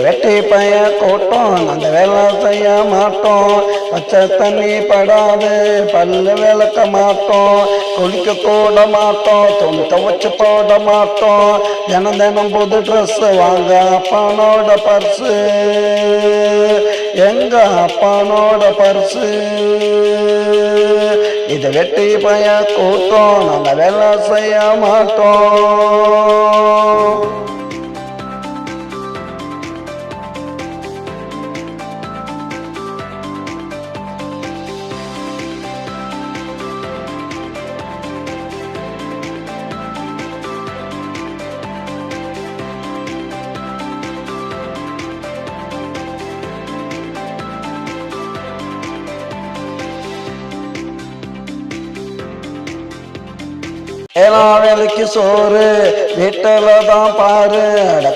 வெட்டி பைய கூட்டம் அந்த வேலை செய்ய மாட்டோம். பச்சை தண்ணி படாது பல்லு விளக்க மாட்டோம். குளிக்க கூட மாட்டோம் துணி துவச்சு போட மாட்டோம். தினம் தினம் புது ட்ரெஸ் வாங்க அப்பானோட பர்ஸு எங்க அப்பானோட பர்ஸு இது வெட்டி பைய கூட்டம் அந்த வேலை செய்ய மாட்டோம். ஏழா வேலைக்கு சோறு வீட்டில் தான் பாரு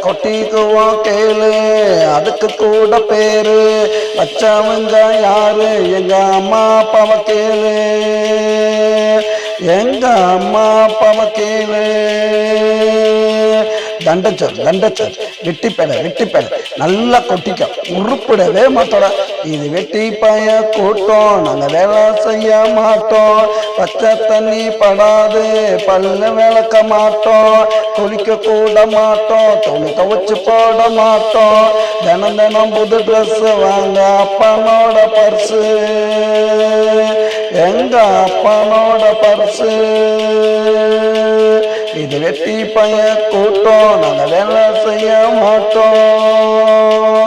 கொட்டிக்குவோம் கேளு அதுக்கு கூட பேரு. வச்சவங்க யாரு? எங்க அம்மா அப்பாவை கேளு. எங்க அம்மா அப்பாவை கேளு. தண்டச்சர் தண்டச்சர் வெட்டி பேட வெட்டி நல்லா கொட்டிக்க. உருப்பிடவே மாட்டோட. இது வெட்டி பய கூட்டம் நாங்க வேலை செய்ய மாட்டோம். பச்சை தண்ணி படாது பல்லு விளக்க மாட்டோம். குளிக்க கூட மாட்டோம் துணி துவச்சு போட மாட்டோம். தினம் தினம் புது ட்ரெஸ் வாங்க அப்பனோட பர்சு எங்க அப்பனோட பர்சு இது வெட்டி பய கூட்டம் நாங்க வேலை செய்ய மாட்டோம்.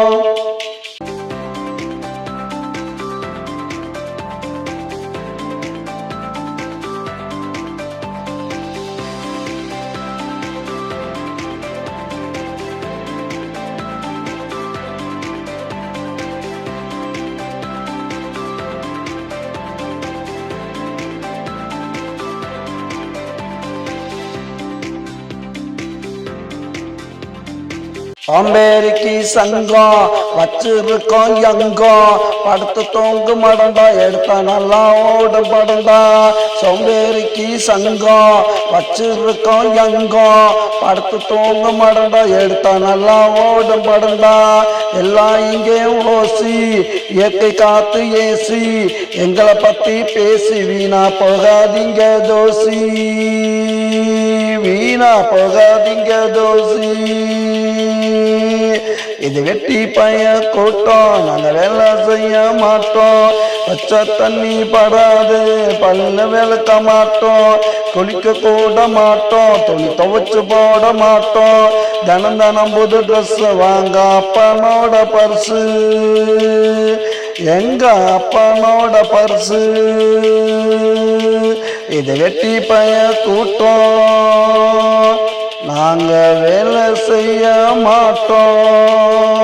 சோம்பேறிக்கு சங்கம் வச்சிருக்கோம் எங்கம் படுத்து தூங்கு மடண்டா எடுத்த நல்லா ஓடும் படந்தா சோம்பேறிக்கு சங்கம் வச்சிருக்கோம் எங்கம் படுத்து தூங்கு மடண்டா எடுத்த நல்லா ஓடும் படந்தா எல்லாம் இங்கே ஓசி இயற்கை காத்து ஏசி. எங்களை பத்தி பேசி வீணா போகாதீங்க தோசி. வீணா போகாதீங்க தோசி. இது வெட்டி பைய கூட்டம் நாங்கள் வேலை செய்ய மாட்டோம். பச்சை தண்ணி படாது பல்ல விளக்க மாட்டோம். குளிக்க கூட மாட்டோம் துணி துவைச்சு போட மாட்டோம். தனம் தனம் புது ட்ரெஸ் வாங்க அப்பனோட பர்சு எங்க அப்பனோட பர்சு இது வெட்டி பய கூட்டம். செய்ய மாட்டோம்